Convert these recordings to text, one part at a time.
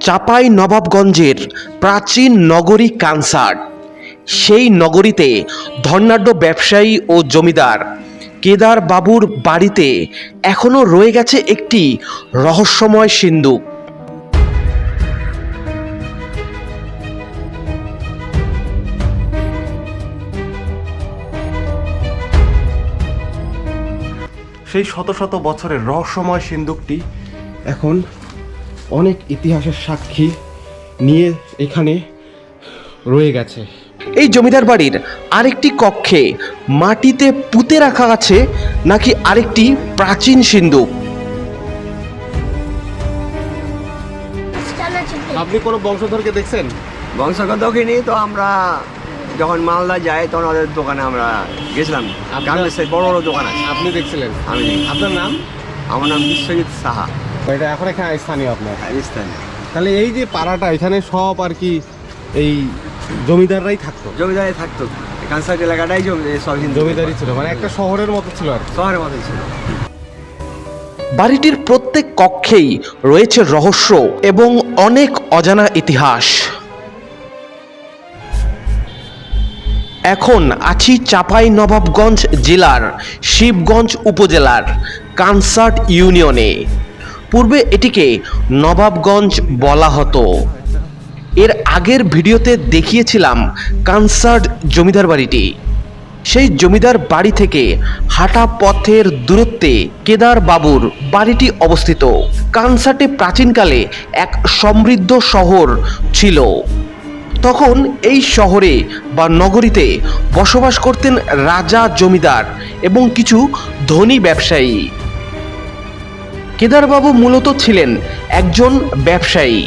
চাপাই নবাবগঞ্জের প্রাচীন নগরী কানসার্ট সেই নগরীতে ধর্নাঢ্য ব্যবসায়ী ও জমিদার কেদার বাবুর বাড়িতে এখনও রয়ে গেছে একটি রহস্যময় সিন্দুক সেই শত শত বছরের রহস্যময় সিন্দুকটি এখন অনেক ইতিহাসের সাক্ষী নিয়ে এখানে রয়ে গেছে। এই জমিদার বাড়ির আরেকটি কক্ষে মাটিতে পুঁতে রাখা আছে নাকি আরেকটি প্রাচীন সিন্দুক আপনি কোনো বংশধরকে দেখছেন? বংশগত কিনি তো আমরা যখন মালদা যাই তখন ওদের দোকানে আমরা গেছিলাম। আপনার- বড় বড় দোকান আছে। আপনি দেখছিলেন? আমি আপনার নাম? আমার নাম বিশ্বজিৎ সাহা। এটা এখন এখানে স্থানীয় আপনার। রাজস্থানে তাহলে এই যে পাড়াটা এখানে সব আর কি এই জমিদাররাই থাকতো? জমিদারি থাকতো। কানসার্ট এলাকাটাই জমি সব হিন্দু। জমিদারি ছিল মানে একটা শহরের মতো ছিল আর শহরের মতোই ছিল। বাড়িটির প্রত্যেক কক্ষেই রয়েছে রহস্য এবং অনেক অজানা ইতিহাস। এখন আছি চাপাই নবাবগঞ্জ জেলার শিবগঞ্জ উপজেলার কানসার্ট ইউনিয়নে। পূর্বে এটিকে নবাবগঞ্জ বলা হতো। এর আগের ভিডিওতে দেখিয়েছিলাম কানসার্ট জমিদার বাড়িটি। সেই জমিদার বাড়ি থেকে হাঁটা পথের দূরত্বে কেদার বাবুর বাড়িটি অবস্থিত। কানসার্টে প্রাচীনকালে এক সমৃদ্ধ শহর ছিল। তখন এই শহরে বা নগরীতে বসবাস করতেন রাজা জমিদার এবং কিছু ধনী ব্যবসায়ী। কেদারবাবু মূলত ছিলেন একজন ব্যবসায়ী।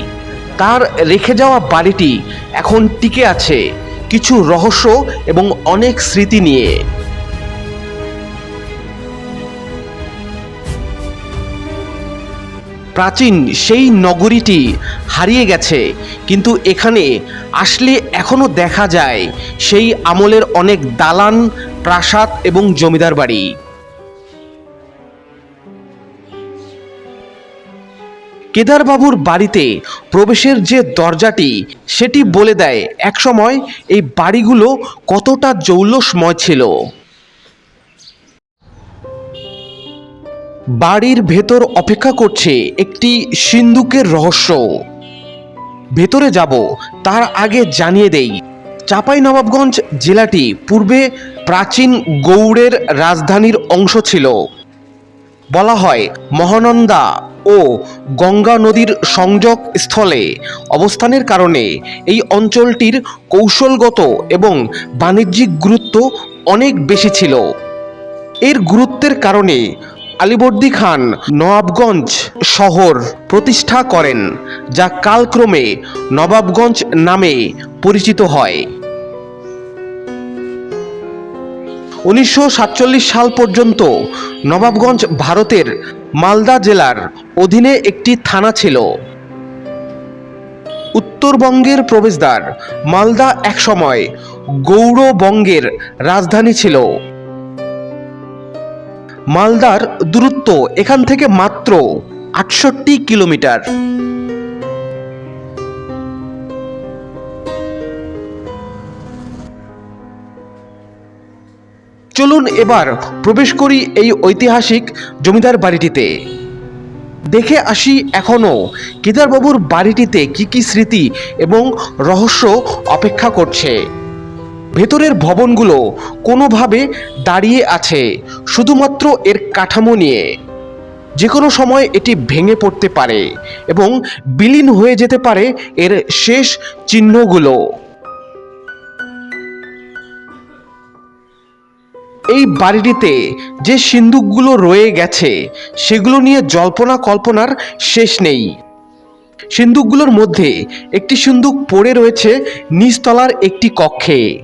তার রেখে যাওয়া বাড়িটি এখন টিকে আছে কিছু রহস্য এবং অনেক স্মৃতি নিয়ে। প্রাচীন সেই নগরীটি হারিয়ে গেছে, কিন্তু এখানে আসলে এখনও দেখা যায় সেই আমলের অনেক দালান, প্রাসাদ এবং জমিদার বাড়ি। কেদারবাবুর বাড়িতে প্রবেশের যে দরজাটি, সেটি বলে দেয়, একসময় এই বাড়িগুলো কতটা জৌলসময় ছিল। বাড়ির ভেতর অপেক্ষা করছে একটি সিন্ধুকের রহস্য। ভেতরে যাব, তার আগে জানিয়ে দেই চাপাই নবাবগঞ্জ জেলাটি পূর্বে প্রাচীন গৌড়ের রাজধানীর অংশ ছিল। বলা হয় মহানন্দা ও গঙ্গা নদীর সংযোগ স্থলে অবস্থানের কারণে এই অঞ্চলটির কৌশলগত এবং বাণিজ্যিক গুরুত্ব অনেক বেশি ছিল। এর গুরুত্বের কারণে আলিবর্দী খান নবাবগঞ্জ শহর প্রতিষ্ঠা করেন, যা কালক্রমে নবাবগঞ্জ নামে পরিচিত হয়। উনিশশো সাতচল্লিশ সাল পর্যন্ত নবাবগঞ্জ ভারতের মালদা জেলার অধীনে একটি থানা ছিল। উত্তরবঙ্গের প্রবেশদ্বার মালদা একসময় গৌড়বঙ্গের রাজধানী ছিল। মালদার দূরত্ব এখান থেকে মাত্র আটষট্টি কিলোমিটার। চলুন এবার প্রবেশ করি এই ঐতিহাসিক জমিদার বাড়িটিতে। দেখে আসি এখনও কেদারবাবুর বাড়িটিতে কি কি স্মৃতি এবং রহস্য অপেক্ষা করছে। ভেতরের ভবনগুলো কোনোভাবে দাঁড়িয়ে আছে, শুধুমাত্র এর কাঠামো নিয়ে। যে কোনো সময় এটি ভেঙে পড়তে পারে এবং বিলীন হয়ে যেতে পারে এর শেষ চিহ্নগুলো। এই বাড়িটিতে যে সিন্দুকগুলো রয়ে গেছে, সেগুলো নিয়ে জল্পনা কল্পনার শেষ নেই। সিন্দুকগুলোর মধ্যে একটি সিন্দুক পড়ে রয়েছে নিচতলার একটি কক্ষে।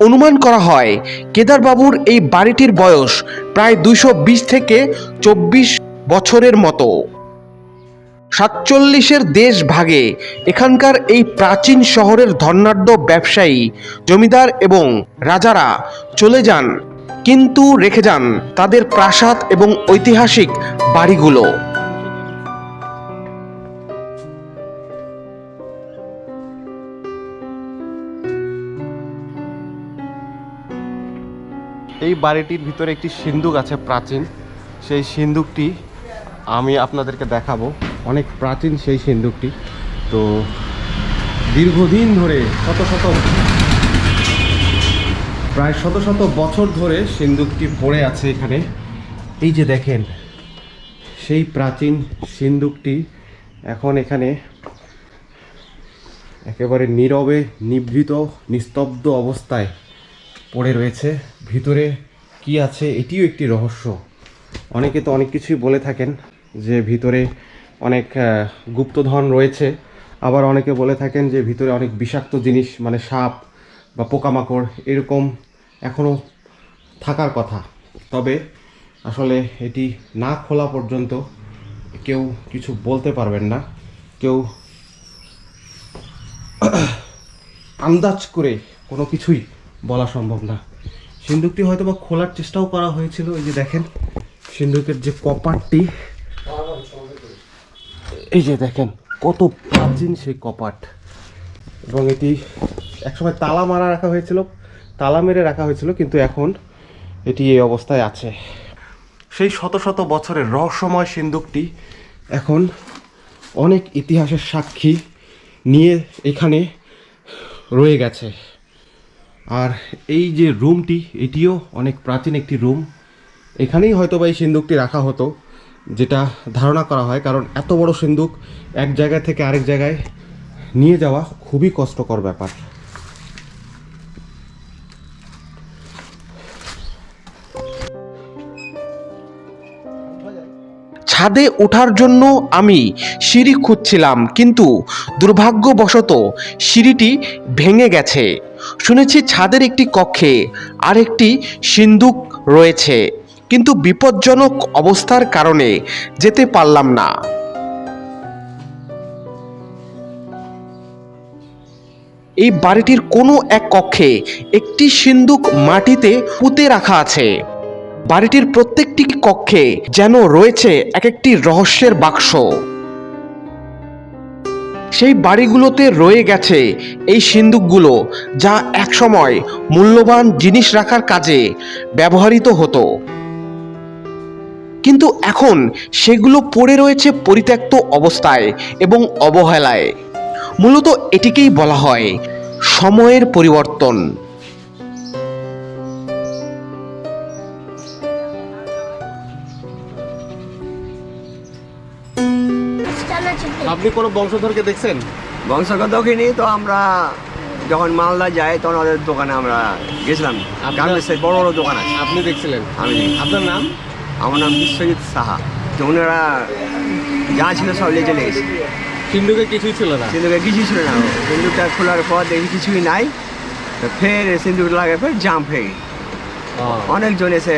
অনুমান করা হয়, কেদারবাবুর এই বাড়িটির বয়স প্রায় বিশ থেকে চব্বিশ বছরের মতো। সাতচল্লিশের দেশ ভাগে এখানকার এই প্রাচীন শহরের ধর্নাঢ্য ব্যবসায়ী, জমিদার এবং রাজারা চলে যান, কিন্তু রেখে যান তাদের প্রাসাদ এবং ঐতিহাসিক বাড়িগুলো। এই বাড়িটির ভিতরে একটি সিন্ধুক আছে প্রাচীন। সেই সিন্ধুকটি আমি আপনাদেরকে দেখাবো। অনেক প্রাচীন সেই সিন্দুকটি। তো দীর্ঘদিন ধরে শত শত প্রায় শত শত বছর ধরে সিন্দুকটি পড়ে আছে এখানে। এই যে দেখেন, সেই প্রাচীন সিন্দুকটি এখন এখানে একেবারে নীরবে, নিভৃত, নিস্তব্ধ অবস্থায় পড়ে রয়েছে। ভিতরে কি আছে এটিও একটি রহস্য। অনেকে তো অনেক কিছুই বলে থাকেন যে ভিতরে অনেক গুপ্তধন রয়েছে। আবার অনেকে বলে থাকেন যে ভিতরে অনেক বিষাক্ত জিনিস মানে সাপ বা পোকামাকড়, এরকম এখনও থাকার কথা। তবে আসলে এটি না খোলা পর্যন্ত কেউ কিছু বলতে পারবেন না। কেউ আন্দাজ করে কোনো কিছুই বলা সম্ভব না। সিন্দুকটি হয়তো বা খোলার চেষ্টাও করা হয়েছিল। এই যে দেখেন সিন্দুকের যে কপাটটি এই যে দেখেন, কত প্রাচীন সেই কপাট। এবং এটি একসময় তালা মারা রাখা হয়েছিল, তালা মেরে রাখা হয়েছিল, কিন্তু এখন এটি এই অবস্থায় আছে। সেই শত শত বছরের রহস্যময় সিন্দুকটি এখন অনেক ইতিহাসের সাক্ষী নিয়ে এখানে রয়ে গেছে। আর এই যে রুমটি, এটিও অনেক প্রাচীন একটি রুম। এখানেই হয়তো বা এই সিন্দুকটি রাখা হতো। যেটা ধারণা করা হয়, কারণ এত বড় সিন্দুক এক জায়গা থেকে আরেক জায়গায় নিয়ে যাওয়া খুবই কষ্টকর ব্যাপার। ছাদে ওঠার জন্য আমি সিঁড়ি খুঁজছিলাম, কিন্তু দুর্ভাগ্যবশত সিঁড়িটি ভেঙে গেছে। শুনেছি ছাদের একটি কক্ষে আরেকটি সিন্দুক রয়েছে। কিন্তু বিপজ্জনক অবস্থার কারণে যেতে পারলাম না। এই বাড়িটির কোনো এক কক্ষে একটি সিন্দুক মাটিতে পুঁতে রাখা আছে। বাড়িটির প্রত্যেকটি কক্ষে যেন রয়েছে এক একটি রহস্যের বাক্স। সেই বাড়িগুলোতে রয়ে গেছে এই সিন্দুকগুলো যা একসময় মূল্যবান জিনিস রাখার কাজে ব্যবহৃত হতো। কিন্তু এখন সেগুলো পড়ে রয়েছে পরিত্যক্ত অবস্থায় এবং অবহেলায়। মূলত এটিকেই বলা হয় সময়ের পরিবর্তন। আপনি কোনো বংশধরকে দেখছেন? বংশগত দেখিনি তো আমরা যখন মালদা যাই তখন ওদের দোকানে আমরা গেছিলাম। বড় বড় দোকান আছে। আপনি দেখছিলেন? আমি আপনার নাম? আমার নাম বিশ্বজিৎ সাহা। তো ওনারা যা ছিল সব নিয়ে চলে গেছে। সিন্ধুকে কিছুই ছিল না। সিন্দুকে কিছুই ছিল না। সিন্দুকটা খোলার পর দেখি কিছুই নাই। তো ফের সিন্দুক লাগে ফের জাম্প হয়ে। অনেকজন এসে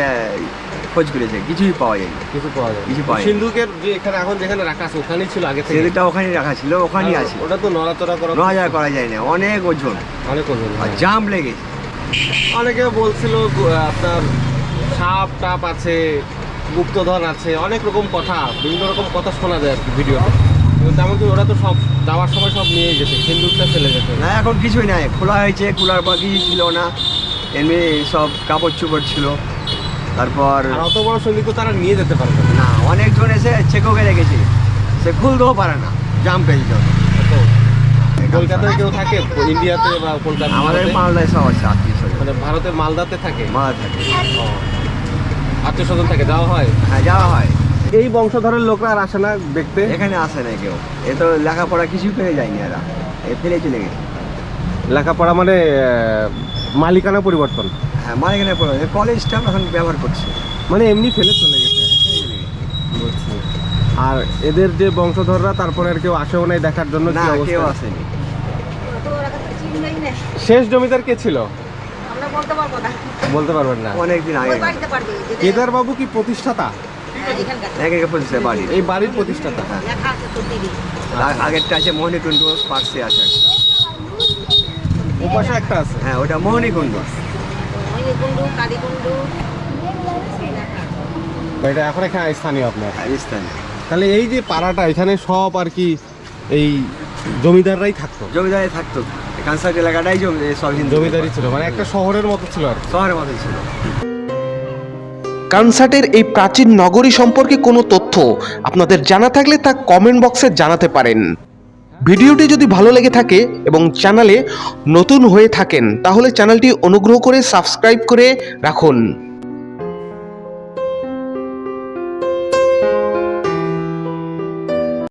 খোঁজ করেছে কিছুই পাওয়া যায়নি। কিছু পাওয়া যায় কিছু পাওয়া যায়। সিন্ধুকের যে এখানে এখন যেখানে রাখা আছে ওখানেই ছিল আগে থেকে? সিন্দুকটা ওখানে রাখা ছিল ওখানেই আছে। ওটা তো নড়াচড়া করা নড়াচড়া করা যায় না অনেক ওজন। অনেক ওজন। আর। জাম্প লেগেছে অনেকে বলছিল আপনার সাপ টাপ আছে গুপ্তধন আছে অনেক রকম কথা বিভিন্ন রকম কথা শোনা যায় আর কি ভিডিওতে। কিন্তু তেমন কি ওরা তো সব যাওয়ার সময় সব নিয়ে গেছে সিন্দুকটা ফেলে গেছে না এখন কিছুই নাই খোলা হয়েছে খোলার পর কিছু ছিল না এমনি সব কাপড় চোপড় ছিল। তারপর অত বড় সিন্দুক তো তারা নিয়ে যেতে পারবে না। অনেকজন এসে চেকও করে রেখেছে সে খুলতেও পারে না জাম পেয়ে যাবে কলকাতায় কেউ থাকে? ইন্ডিয়াতে বা কলকাতা আমাদের মালদায় সব আছে মানে ভারতের মালদাতে থাকে? মালদা থাকে। আত্মীয় স্বজন থাকে যাওয়া হয়? হ্যাঁ যাওয়া হয়। এই বংশধরের লোকরা আর আসে না দেখতে? এখানে আসে না কেউ। এ তো লেখাপড়া কিছুই ফেলে যায়নি এরা। এ ফেলে চলে গেছে। লেখাপড়া মানে মালিকানা পরিবর্তন? হ্যাঁ মানে এখানে পড়ে কলেজটা এখন ব্যবহার করছে। মানে এমনি ফেলে চলে গেছে? বুঝছি। আর এদের যে বংশধররা তারপরে আর কেউ আসেও নাই দেখার জন্য কেউ আসেনি। শেষ জমিদার কে ছিল? বলতে পারব না। বলতে পারবেন না। অনেকদিন আগে ওই বাড়িতে পারবে কেদার বাবু কি প্রতিষ্ঠাতা? হ্যাঁ, এক এক পৌঁছে বাড়ি। এই বাড়ির প্রতিষ্ঠাতা। লেখা আছে তোর দিদি। আর আগেরটা আছে মোহনীকুণ্ড পার্সে আছে পাশে একটা আছে? হ্যাঁ ওটা সেই লেখা। এটা এখন এখানে স্থানীয় আপনার। রাজস্থান তাহলে এই যে পাড়াটা এখানে সব আর কি এই জমিদাররাই থাকতো? জমিদারি থাকতো। কানসার এলাকাটাই জমি সব জমিদারি ছিল মানে একটা শহরের মতো ছিল আর শহরের মতোই ছিল। কানসার্টের এই প্রাচীন নগরী সম্পর্কে কোনো তথ্য আপনাদের জানা থাকলে তা কমেন্ট বক্সে জানাতে পারেন। ভিডিওটি যদি ভালো লেগে থাকে এবং চ্যানেলে নতুন হয়ে থাকেন তাহলে চ্যানেলটি অনুগ্রহ করে সাবস্ক্রাইব করে রাখুন।